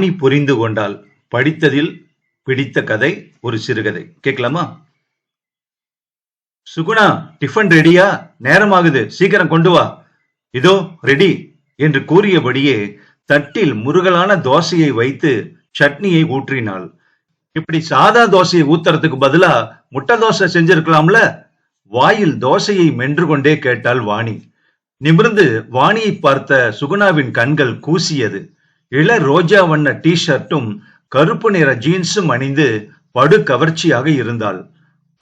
வாணி புரிந்து கொண்டால் படித்ததில் பிடித்த கதை ஒரு சிறுகதை. கேட்கலாமா? சுகுணா டிஃபன் ரெடியா நேரமாகுது. சீக்கிரம் கொண்டு வா. இதோ ரெடி என்று கூறியபடியே தட்டில் முருகலான தோசையை வைத்து சட்னியை ஊற்றினாள். இப்படி சாதா தோசையை ஊத்துறதுக்கு பதிலா முட்டை தோசை செஞ்சிருக்கலாம்ல? வாயில் தோசையை மென்று கொண்டே கேட்டாள் வாணி. நிமிர்ந்து வாணியை பார்த்த சுகுணாவின் கண்கள் கூசியது. இள ரோஜா வண்ண டிஷர்ட்டும் கருப்பு நிற ஜீன்ஸும் அணிந்து படு கவர்ச்சியாக இருந்தாள்.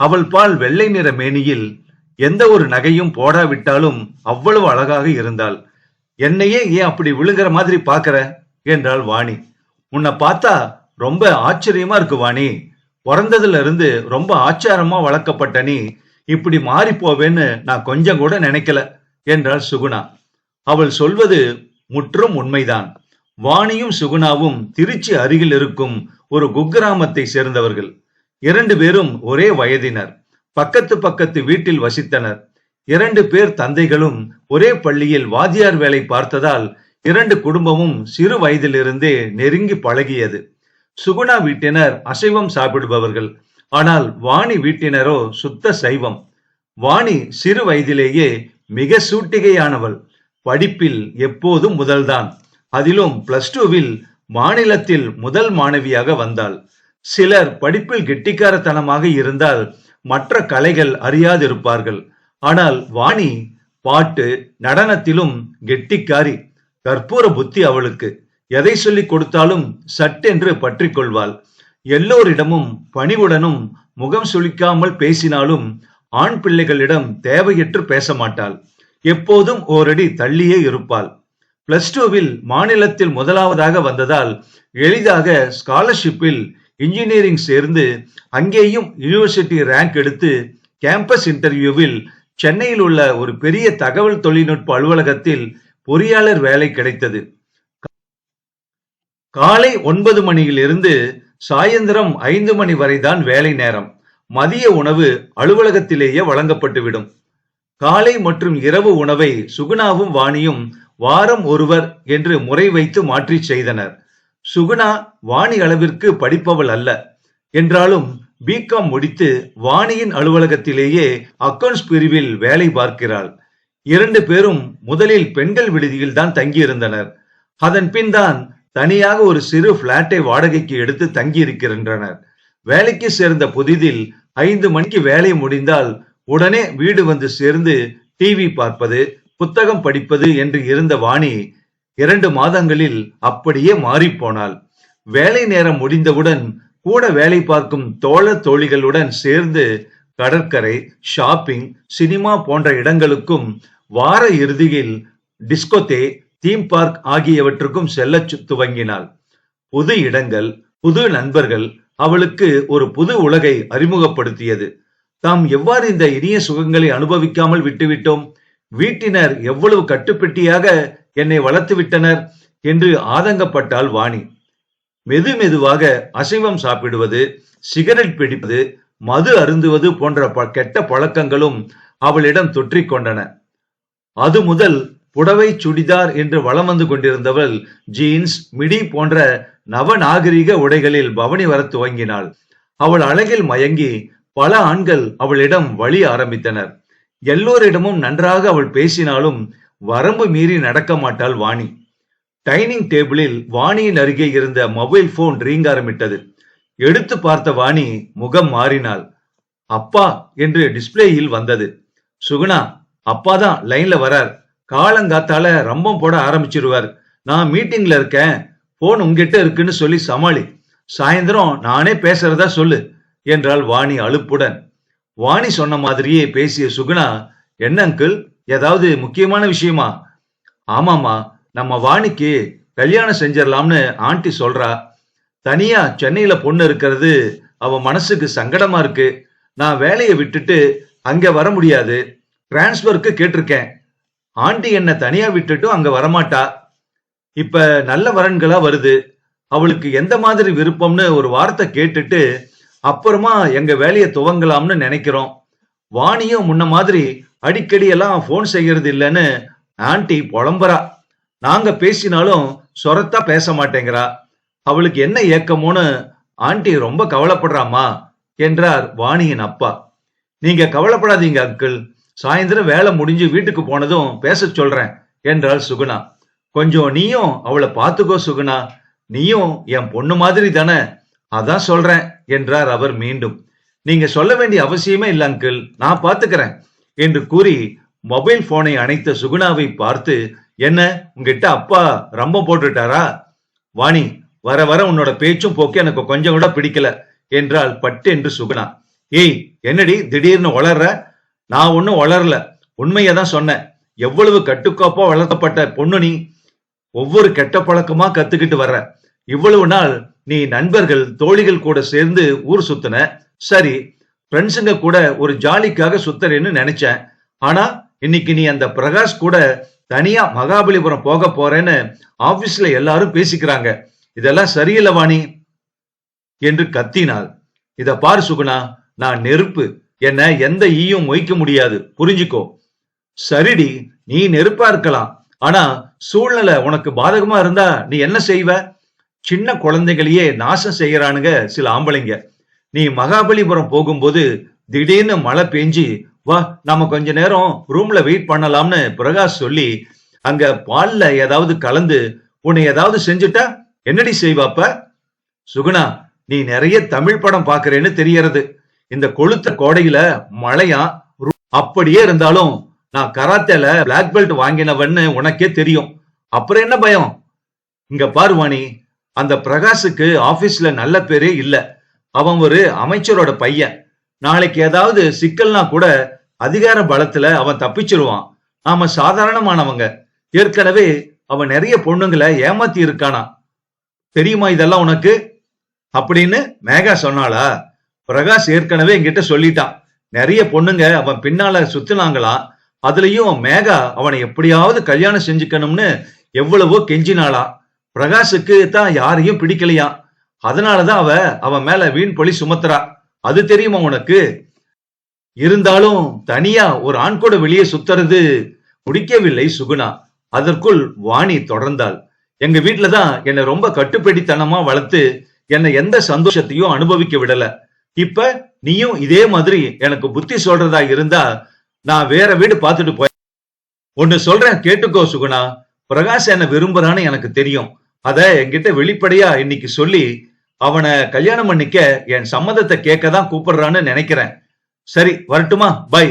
அவள் பால் வெள்ளை நிற மேனியில் எந்த ஒரு நகையும் போடாவிட்டாலும் அவ்வளவு அழகாக இருந்தாள். என்னையே ஏன் அப்படி விழுகிற மாதிரி பாக்குற என்றாள் வாணி. உன்னை பார்த்தா ரொம்ப ஆச்சரியமா இருக்கு வாணி. பிறந்ததுல இருந்து ரொம்ப ஆச்சாரமா வளர்க்கப்பட்ட நீ இப்படி மாறி போவேன்னு நான் கொஞ்சம் கூட நினைக்கல என்றாள் சுகுணா. அவள் சொல்வது முற்றும் உண்மைதான். வாணியும் சுகுணாவும் திருச்சி அருகில் இருக்கும் ஒரு குக்கிராமத்தை சேர்ந்தவர்கள். இரண்டு பேரும் ஒரே வயதினர். பக்கத்து பக்கத்து வீட்டில் வசித்தனர். இரண்டு பேர் தந்தைகளும் ஒரே பள்ளியில் வாத்தியார் வேலை பார்த்ததால் இரண்டு குடும்பமும் சிறு வயதிலிருந்தே நெருங்கி பழகியது. சுகுணா வீட்டினர் அசைவம் சாப்பிடுபவர்கள். ஆனால் வாணி வீட்டினரோ சுத்த சைவம். வாணி சிறு வயதிலேயே மிக சூட்டிகையானவள். படிப்பில் எப்போதும் முதல்தான். அதிலும் பிளஸ் டூவில் மாநிலத்தில் முதல் மாணவியாக வந்தாள். சிலர் படிப்பில் கெட்டிக்காரத்தனமாக இருந்தால் மற்ற கலைகள் அறியாதிருப்பார்கள். ஆனால் வாணி பாட்டு நடனத்திலும் கெட்டிக்காரி கற்பூர புத்தி அவளுக்கு. எதை சொல்லிக் கொடுத்தாலும் சட்டென்று பற்றி கொள்வாள். எல்லோரிடமும் பணிவுடனும் முகம் சுளிக்காமல் பேசினாலும் ஆண் பிள்ளைகளிடம் தேவையற்று பேச மாட்டாள். எப்போதும் ஓரடி தள்ளியே இருப்பாள். பிளஸ் டூவில் மாநிலத்தில் முதலாவதாக வந்ததால் எளிதாக ஸ்காலர்ஷிப்பில் இன்ஜினியரிங் சேர்ந்து அங்கேயும் யூனிவர்சிட்டி ரேங்க் எடுத்து கேம்பஸ் இன்டர்வியூவில் சென்னையில் உள்ள ஒரு பெரிய தகவல் தொழில்நுட்ப அலுவலகத்தில் பொறியாளர் வேலை கிடைத்தது. காலை ஒன்பது மணியிலிருந்து சாயந்தரம் ஐந்து மணி வரைதான் வேலை நேரம். மதிய உணவு அலுவலகத்திலேயே வழங்கப்பட்டுவிடும். காலை மற்றும் இரவு உணவை சுகுணாவும் வாணியும் வாரம் ஒருவர் என்று முறை வைத்து மாற்றி செய்தனர். சுகுணா வாணி அளவிற்கு படிப்பவள் அல்ல. என்றாலும் பிகாம் முடித்து வாணியின் அலுவலகத்திலேயே அக்கவுண்ட்ஸ் பிரிவில் வேலை பார்க்கிறாள். இரண்டு பேரும் முதலில் பெண்கள் விடுதியில் தான் தங்கியிருந்தனர். அதன் பின் தான் தனியாக ஒரு சிறு பிளாட்டை வாடகைக்கு எடுத்து தங்கி இருக்கின்றனர் வேலைக்கு சேர்ந்த புதிதில் ஐந்து மணிக்கு வேலை முடிந்தால் உடனே வீடு வந்து சேர்ந்து டிவி பார்ப்பது புத்தகம் படிப்பது என்று இருந்த வாணி இரண்டு மாதங்களில் அப்படியே மாறிப்போனாள். வேலை நேரம் முடிந்தவுடன் கூட வேலை பார்க்கும் தோழ தோழிகளுடன் சேர்ந்து கடற்கரை ஷாப்பிங் சினிமா போன்ற இடங்களுக்கும் வார இறுதியில் டிஸ்கோதே தீம் பார்க் ஆகியவற்றுக்கும் செல்ல துவங்கினாள். புது இடங்கள் புது நண்பர்கள் அவளுக்கு ஒரு புது உலகை அறிமுகப்படுத்தியது. தாம் எவ்வாறு இந்த இனிய சுகங்களை அனுபவிக்காமல் விட்டுவிட்டோம்? வீட்டினர் எவ்வளவு கட்டுப்பெட்டியாக என்னை வளர்த்துவிட்டனர் என்று ஆதங்கப்பட்டாள் வாணி. மெது மெதுவாக அசைவம் சாப்பிடுவது சிகரெட் பிடிப்பது மது அருந்துவது போன்ற கெட்ட பழக்கங்களும் அவளிடம் தொற்றிக்கொண்டன அது முதல் புடவை சுடிதார் என்று வளம் வந்து கொண்டிருந்தவள் ஜீன்ஸ் மிடி போன்ற நவநாகரிக உடைகளில் பவனி வர துவங்கினாள். அவள் அழகில் மயங்கி பல ஆண்கள் அவளிடம் வழி ஆரம்பித்தனர். எல்லோரிடமும் நன்றாக அவள் பேசினாலும் வரம்பு மீறி நடக்க மாட்டாள் வாணி. டைனிங் டேபிளில் வாணியின் அருகே இருந்த மொபைல் போன் ரீங்காரமிட்டது எடுத்து பார்த்த வாணி முகம் மாறினாள். அப்பா என்று டிஸ்பிளேயில் வந்தது. சுகுணா அப்பா தான் லைன்ல வரார். காலங்காத்தால ரம்பம் போட ஆரம்பிச்சிருவார். நான் மீட்டிங்ல இருக்கேன். போன் உங்ககிட்ட இருக்குன்னு சொல்லி சமாளி. சாயந்தரம் நானே பேசுறதா சொல்லு என்றாள் வாணி அலுப்புடன். வாணி சொன்ன மாதிரியே பேசிய சுகுணா என்ன அங்கிள் ஏதாவது முக்கியமான விஷயமா? ஆமாமா நம்ம வாணிக்கு கல்யாணம் செஞ்சிடலாம்னு ஆண்டி சொல்றா. தனியா சென்னையில பொண்ணு இருக்கிறது அவ மனசுக்கு சங்கடமா இருக்கு. நான் வேலையை விட்டுட்டு அங்க வர முடியாது. டிரான்ஸ்பருக்கு கேட்டிருக்கேன். ஆண்டி என்ன தனியா விட்டுட்டும் அங்க வரமாட்டா. இப்ப நல்ல வரன்களா வருது. அவளுக்கு எந்த மாதிரி விருப்பம்னு ஒரு வார்த்தை கேட்டுட்டு அப்புறமா எங்க வேலையை துவங்கலாம்னு நினைக்கிறோம். வாணியும் முன்ன மாதிரி அடிக்கடி எல்லாம் போன் செய்யறது இல்லைன்னு ஆண்டி புலம்புறா. நாங்க பேசினாலும் சொரத்தா பேச மாட்டேங்கிறா. அவளுக்கு என்ன ஏக்கமோன்னு ஆண்டி ரொம்ப கவலைப்படுறாமா என்றார் வாணியின் அப்பா. நீங்க கவலைப்படாதீங்க அங்கிள் சாயந்தரம் வேலை முடிஞ்சு வீட்டுக்கு போனதும் பேச சொல்றேன் என்றாள் சுகுணா. கொஞ்சம் நீயும் அவளை பார்த்துக்கோ சுகுணா. நீயும் என் பொண்ணு மாதிரி தானே? அதான் சொல்றேன். என்றார் அவர் மீண்டும். நீங்க சொல்ல வேண்டிய அவசியமே இல்லை அங்கிள் நான் பாத்துக்கிறேன் என்று கூறி மொபைல் போனை அணைத்த சுகுணாவை பார்த்து என்ன உங்ககிட்ட அப்பா ரம்பம் போட்டுட்டாரா? வாணி வர வர உன்னோட பேச்சும் போக்கு எனக்கு கொஞ்சம் கூட பிடிக்கல என்றால் பட்டு என்று சுகுணா. ஏய் என்னடி திடீர்னு வளர்ற? நான் ஒன்னும் வளரல. உண்மையை தான் சொன்னேன். எவ்வளவு கட்டுக்கோப்பா வளர்த்தப்பட்ட பொண்ணு நீ. ஒவ்வொரு கெட்ட பழக்கமா கத்துக்கிட்டு வர்ற. இவ்வளவு நாள் நீ நண்பர்கள் தோழிகள் கூட சேர்ந்து ஊர் சுத்தின. சரி ஃப்ரெண்ட்ஸுங்க கூட ஒரு ஜாலிக்காக சுத்தறேன்னு நினைச்சேன். ஆனா இன்னைக்கு நீ அந்த பிரகாஷ் கூட தனியா மகாபலிபுரம் போக போறேன்னு ஆபீஸ்ல எல்லாரும் பேசிக்கிறாங்க. இதெல்லாம் சரியில்லை வாணி என்று கத்தினாள். இத பாரு சுகுணா நான் நெருப்பு. என்ன எந்த ஈயும் மொய்க்க முடியாது. புரிஞ்சுக்கோ. சரிடி நீ நெருப்பா இருக்கலாம். ஆனா சூழ்நிலை உனக்கு பாதகமா இருந்தா நீ என்ன செய்வ? சின்ன குழந்தைகளையே நாசம் செய்யறானுங்க சில ஆம்பளைங்க. நீ மகாபலிபுரம் போகும்போது திடீர்னு மழை பெஞ்சு வா நாம கொஞ்ச நேரம் ரூம்ல வெயிட் பண்ணலாம்னு பிரகாஷ் சொல்லி அங்க பால்ல ஏதாவது கலந்து உன்னை ஏதாவது செஞ்சுட்டா என்னடி செய்வாப்ப சுகுணா நீ நிறைய தமிழ் படம் பாக்குறேன்னு தெரியறது. இந்த கொளுத்த கோடையில மழையா அப்படியே இருந்தாலும் நான் கராத்தேல பிளாக் பெல்ட் வாங்கினவன்னு உனக்கே தெரியும். அப்புறம் என்ன பயம்? இங்க பாருவாணி அந்த பிரகாஷுக்கு ஆபீஸ்ல நல்ல பேரே இல்ல. அவன் ஒரு அமைச்சரோட பையன். நாளைக்கு ஏதாவது சிக்கல்னா கூட அதிகார பலத்துல அவன் தப்பிச்சிருவான். நாம சாதாரணமானவங்க. ஏற்கனவே அவன் நிறைய பொண்ணுங்களை ஏமாத்தி இருக்கானா? தெரியுமா இதெல்லாம் உனக்கு? அப்படின்னு மேகா சொன்னாளா? பிரகாஷ் ஏற்கனவே என்கிட்ட சொல்லிட்டான். நிறைய பொண்ணுங்க அவன் பின்னால சுத்தினாங்களா? அதுலயும் மேகா அவனை எப்படியாவது கல்யாணம் செஞ்சுக்கணும்னு எவ்வளவோ கெஞ்சினாளா? பிரகாஷுக்கு தான் யாரையும் பிடிக்கலையாம் அதனாலதான் அவ அவன் மேல வீண் பழி சுமத்துறா. அது தெரியுமா உனக்கு? இருந்தாலும் தனியா ஒரு ஆண் கூட வெளியே சுத்துறது முடிக்கவில்லை சுகுணா. அதற்குள் வாணி தொடர்ந்தாள். எங்க வீட்டுல தான் என்னை ரொம்ப கட்டுப்படித்தனமா வளர்த்து என்னை எந்த சந்தோஷத்தையும் அனுபவிக்க விடல. இப்ப நீயும் இதே மாதிரி எனக்கு புத்தி சொல்றதா இருந்தா நான் வேற வீடு பார்த்துட்டு போய் ஒன்னு சொல்றேன் கேட்டுக்கோ சுகுணா. பிரகாஷ் என்ன விரும்புறான்னு எனக்கு தெரியும். அத என்கிட்ட வெளிப்படையா இன்னைக்கு சொல்லி அவனை கல்யாணம் பண்ணிக்க என் சம்மதத்தை கேட்க தான் கூப்பிடுறான்னு நினைக்கிறேன். சரி வரட்டுமா? பை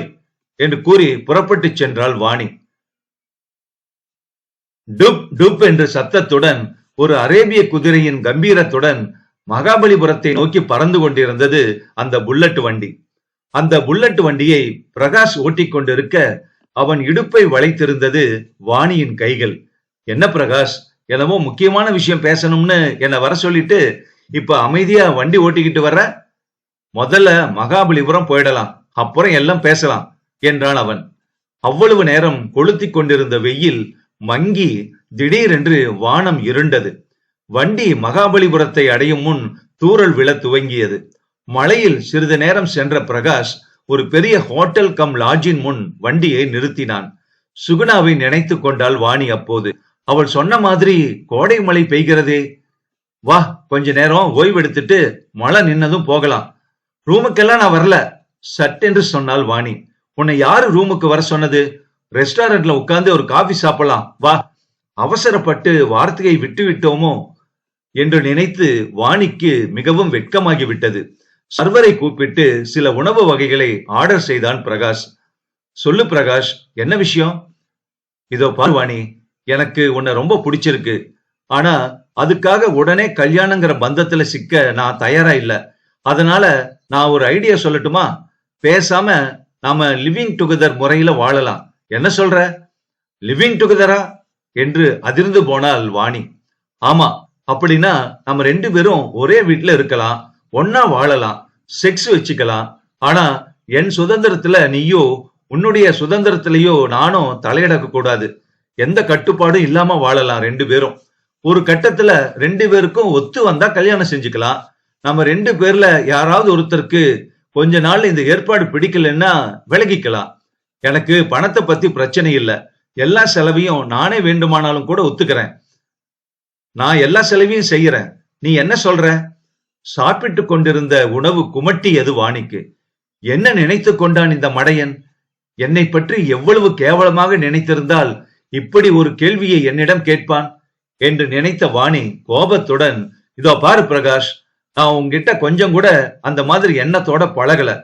என்று கூறி புறப்பட்டு சென்றாள் வாணி. டுப் டுப் என்று சத்தத்துடன் ஒரு அரேபிய குதிரையின் கம்பீரத்துடன் மகாபலிபுரத்தை நோக்கி பறந்து கொண்டிருந்தது அந்த புல்லட் வண்டி. அந்த புல்லட் வண்டியை பிரகாஷ் ஓட்டிக் கொண்டிருக்க அவன் இடுப்பை வளைத்திருந்தது வாணியின் கைகள். என்ன பிரகாஷ்? என்னமோ முக்கியமான விஷயம் பேசணும்னு என்னை வர சொல்லிட்டு இப்ப அமைதியா வண்டி ஓட்டிக்கிட்டு வர்ற முதல்ல மகாபலிபுரம் போயிடலாம் அப்புறம் எல்லாம் பேசலாம் என்றான் அவன். அவ்வளவு நேரம் கொளுத்தி கொண்டிருந்த வெயில் மங்கி திடீரென்று வானம் இருண்டது. வண்டி மகாபலிபுரத்தை அடையும் முன் தூறல் விழத் துவங்கியது. மழையில் சிறிது நேரம் சென்ற பிரகாஷ் ஒரு பெரிய ஹோட்டல் கம் லாட்ஜின் முன் வண்டியை நிறுத்தினான். சுகுணாவை நினைத்து கொண்டாள் வாணி அப்போது அவள் சொன்ன மாதிரி கோடை மழை பெய்கிறதே. வா கொஞ்ச நேரம் ஓய்வெடுத்துட்டு மழை நின்னதும் போகலாம். ரூமுக்கெல்லாம் நான் வரல. சட்டென்று சொன்னாள் வாணி. உன்னை யாரு ரூமுக்கு வர சொன்னது? ரெஸ்டாரண்ட்ல உட்கார்ந்து ஒரு காஃபி சாப்பிடலாம். வா. அவசரப்பட்டு வார்த்தையை விட்டு விட்டோமோ என்று நினைத்து வாணிக்கு மிகவும் வெட்கமாகி விட்டது சர்வரை கூப்பிட்டு சில உணவு வகைகளை ஆர்டர் செய்தான் பிரகாஷ். சொல்லு பிரகாஷ் என்ன விஷயம்? இதோ பார் வாணி. எனக்கு உன்னை ரொம்ப பிடிச்சிருக்கு. ஆனா அதுக்காக உடனே கல்யாணங்கிற பந்தத்துல சிக்க நான் தயாரா இல்ல. அதனால நான் ஒரு ஐடியா சொல்லட்டுமா? பேசாம நாம லிவிங் டுகெதர் முறையில வாழலாம். என்ன சொல்ற? லிவிங் டுகெதரா என்று அதிர்ந்து போனாள் வாணி. ஆமா அப்படின்னா நம்ம ரெண்டு பேரும் ஒரே வீட்டுல இருக்கலாம். ஒன்னா வாழலாம். செக்ஸ் வச்சுக்கலாம். ஆனா என் சுதந்திரத்துல நீயோ உன்னுடைய சுதந்திரத்திலேயோ நானும் தலையிடக்க கூடாது. எந்த கட்டுப்பாடும் இல்லாம வாழலாம் ரெண்டு பேரும். ஒரு கட்டத்துல ரெண்டு பேருக்கும் ஒத்து வந்தா கல்யாணம் செஞ்சுக்கலாம். நம்ம ரெண்டு பேர்ல யாராவது ஒருத்தருக்கு கொஞ்ச நாள் இந்த ஏற்பாடு பிடிக்கலன்னா விலகிக்கலாம். எனக்கு பணத்தை பத்தி பிரச்சனை இல்லை. எல்லா செலவையும் நானே வேண்டுமானாலும் கூட ஒத்துக்கிறேன். நான் எல்லா செலவையும் செய்யறேன். நீ என்ன சொல்ற? சாப்பிட்டு கொண்டிருந்த உணவு குமட்டியது வாணிக்கு? என்ன நினைத்து கொண்டான் இந்த மடையன்? என்னை பற்றி எவ்வளவு கேவலமாக நினைத்திருந்தால் இப்படி ஒரு கேள்வியை என்னிடம் கேட்பான் என்று நினைத்த வாணி கோபத்துடன் இதோ பாரு பிரகாஷ் நான் உங்ககிட்ட கொஞ்சம் கூட அந்த மாதிரி எண்ணத்தோட பழகல.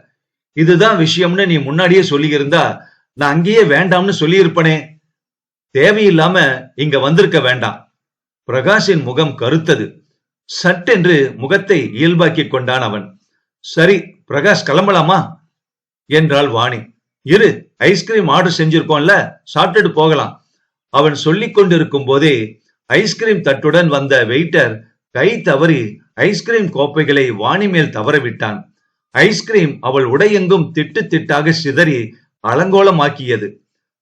இதுதான் விஷயம்னு நீ முன்னாடியே சொல்லியிருந்தா நான் அங்கேயே வேண்டாம்னு சொல்லியிருப்பனே. தேவையில்லாம இங்க வந்திருக்க வேண்டாம். பிரகாஷின் முகம் கருத்தது. சட்டென்று முகத்தை இயல்பாக்கிக் கொண்டான் அவன். சரி பிரகாஷ் கிளம்பலாமா? என்றாள் வாணி. இரு ஐஸ்கிரீம் ஆர்டர் செஞ்சிருக்கோம்ல சாப்பிட்டுட்டு போகலாம். அவன் சொல்லிக் கொண்டிருக்கும் போதே ஐஸ்கிரீம் தட்டுடன் வந்த வெயிட்டர் கை தவறி ஐஸ்கிரீம் கோப்பைகளை வாணி மேல் தவறவிட்டான். ஐஸ்கிரீம் அவள் உடையெங்கும் திட்டு திட்டாக சிதறி அலங்கோலமாக்கியது.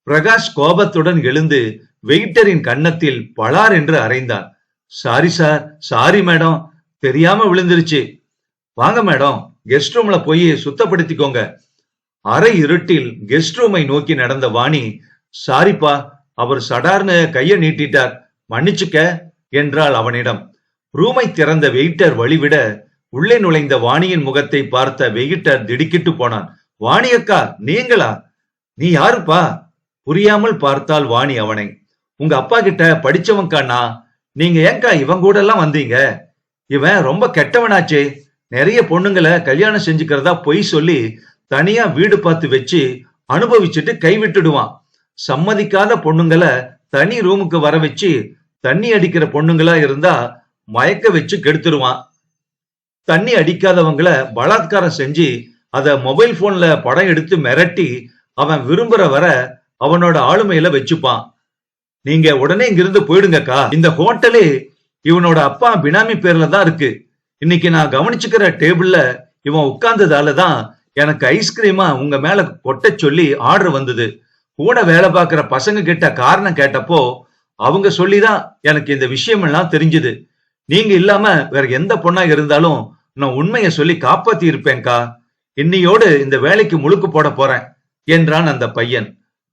பிரகாஷ் கோபத்துடன் எழுந்து வெயிட்டரின் கன்னத்தில் பளார் என்று அறைந்தான். சாரி சார் சாரி மேடம் தெரியாம விழுந்துருச்சு. வாங்க மேடம் கெஸ்ட் ரூம்ல போய் சுத்தப்படுத்திக்கோங்க. அரை இருட்டில் கெஸ்ட் ரூமை நோக்கி நடந்த வாணி சாரிப்பா அவர் சடார்னு கைய நீட்டிட்டார். மன்னிச்சுக்க என்றாள் அவனிடம். ரூமை திறந்த வெயிட்டர் வழிவிட உள்ளே நுழைந்த வாணியின் முகத்தை பார்த்த வெயிட்டர் திடுக்கிட்டு போனான். வாணியக்கா நீங்களா? நீ யாருப்பா? புரியாமல் பார்த்தால் வாணி அவனை. உங்க அப்பா கிட்ட படிச்சவன்காண்ணா நீங்க ஏங்கா இவன் கூட எல்லாம் வந்தீங்க? இவன் ரொம்ப கெட்டவனாச்சே. நிறைய பொண்ணுங்களை கல்யாணம் செஞ்சுக்கிறதா பொய் சொல்லி தனியா வீடு பார்த்து வச்சு அனுபவிச்சுட்டு கை விட்டுடுவான். சம்மதிக்காத பொண்ணுங்களை தனி ரூமுக்கு வர வச்சு தண்ணி அடிக்கிற பொண்ணுங்களா இருந்தா மயக்க வச்சு கெடுத்துருவான். தண்ணி அடிக்காதவங்களை பலாத்காரம் செஞ்சு அத மொபைல் போன்ல படம் எடுத்து மிரட்டி அவன் விரும்புற வர அவனோட ஆளுமையில வச்சுப்பான். நீங்க உடனே இங்கிருந்து போயிடுங்கக்கா. இந்த ஹோட்டலே இவனோட அப்பா பினாமி பேர்ல தான் இருக்கு. இன்னைக்கு நான் கவனிச்சுக்கிற டேபிள்ல இவன் உட்கார்ந்ததால தான் எனக்கு ஐஸ்கிரீமா உங்க மேல கொட்ட சொல்லி ஆர்டர் வந்தது. கூட வேலை பார்க்குற பசங்க கிட்ட காரணம் கேட்டப்போ அவங்க சொல்லிதான் எனக்கு இந்த விஷயம் எல்லாம் தெரிஞ்சுது. நீங்க இல்லாம வேற எந்த பொண்ணா இருந்தாலும் நான் உண்மையை சொல்லி காப்பாத்தி இருப்பேன்கா இன்னையோடு இந்த வேலைக்கு முழுக்கு போட போறேன் என்றான் அந்த பையன்.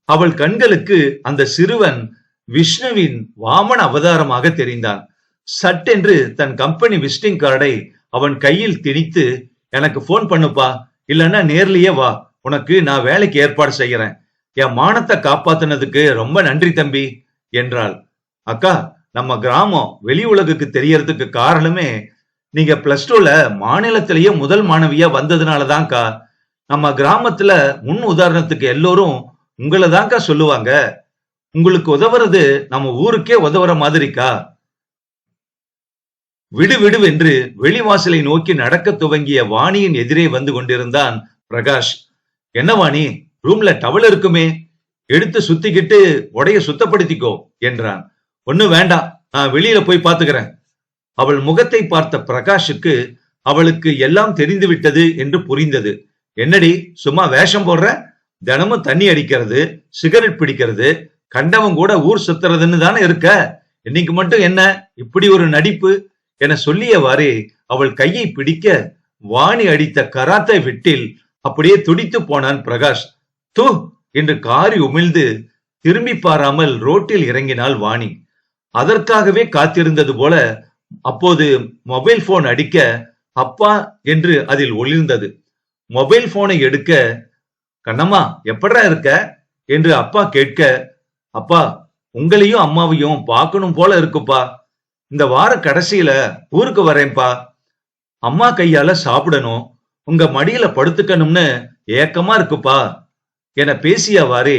அவள் கண்களுக்கு அந்த சிறுவன் விஷ்ணுவின் வாமன அவதாரமாக தெரிந்தான். சட்டென்று தன் கம்பெனி விசிட்டிங் கார்டை அவன் கையில் திணித்து எனக்கு போன் பண்ணுப்பா இல்லன்னா நேர்லயே வா உனக்கு நான் வேலைக்கு ஏற்பாடு செய்யறேன். என் மானத்தை காப்பாத்துனதுக்கு ரொம்ப நன்றி தம்பி என்றாள். அக்கா நம்ம கிராமம் வெளி உலகுக்கு தெரியறதுக்கு காரணமே நீங்க பிளஸ் டூல மாநிலத்திலேயே முதல் மாணவியா வந்ததுனாலதான்க்கா. நம்ம கிராமத்துல முன் உதாரணத்துக்கு எல்லோரும் உங்களை தான்க்கா சொல்லுவாங்க. உங்களுக்கு உதவுறது நம்ம ஊருக்கே உதவுற மாதிரிக்கா. விடு விடுவென்று வெளிவாசலை நோக்கி நடக்க துவங்கிய வாணியின் எதிரே வந்து கொண்டிருந்தான் பிரகாஷ். என்ன வாணி? ரூம்ல டவல் இருக்குமே எடுத்து சுத்திக்கிட்டு உடைய சுத்தப்படுத்திக்கோ என்றான். ஒண்ணு வேண்டாம் நான் வெளியில போய் பாத்துக்கிறேன் அவள் முகத்தை பார்த்த பிரகாஷுக்கு அவளுக்கு எல்லாம் தெரிந்து விட்டது என்று புரிந்தது. என்னடி சும்மா வேஷம் போடுற? தினமும் தண்ணி அடிக்கிறது சிகரெட் பிடிக்கிறது கண்டவன் கூட ஊர் சுத்துறதுன்னு தானே இருக்க? இன்னைக்கு மட்டும் என்ன இப்படி ஒரு நடிப்பு? என சொல்லியவாறே அவள் கையை பிடிக்க வாணி அடித்த கராத்தை விட்டில் அப்படியே துடித்து போனான் பிரகாஷ். தூ என்று காரி உமிழ்ந்து திரும்பி பாராமல் ரோட்டில் இறங்கினாள் வாணி. அதற்காகவே காத்திருந்தது போல அப்போது மொபைல் போன் அடிக்க அப்பா என்று அதில் ஒளிர்ந்தது. மொபைல் போனை எடுக்க கண்ணம்மா எப்படா இருக்க? என்று அப்பா கேட்க அப்பா உங்களையும் அம்மாவையும் பார்க்கணும் போல இருக்குப்பா. இந்த வார கடைசியில ஊருக்கு வரேன்பா அம்மா கையால சாப்பிடணும். உங்க மடியில படுத்துக்கணும்னு ஏக்கமா இருக்குப்பா. என பேசியவாறே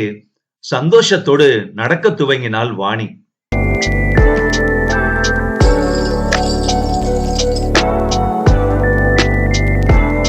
சந்தோஷத்தோடு நடக்க துவங்கினாள் வாணி.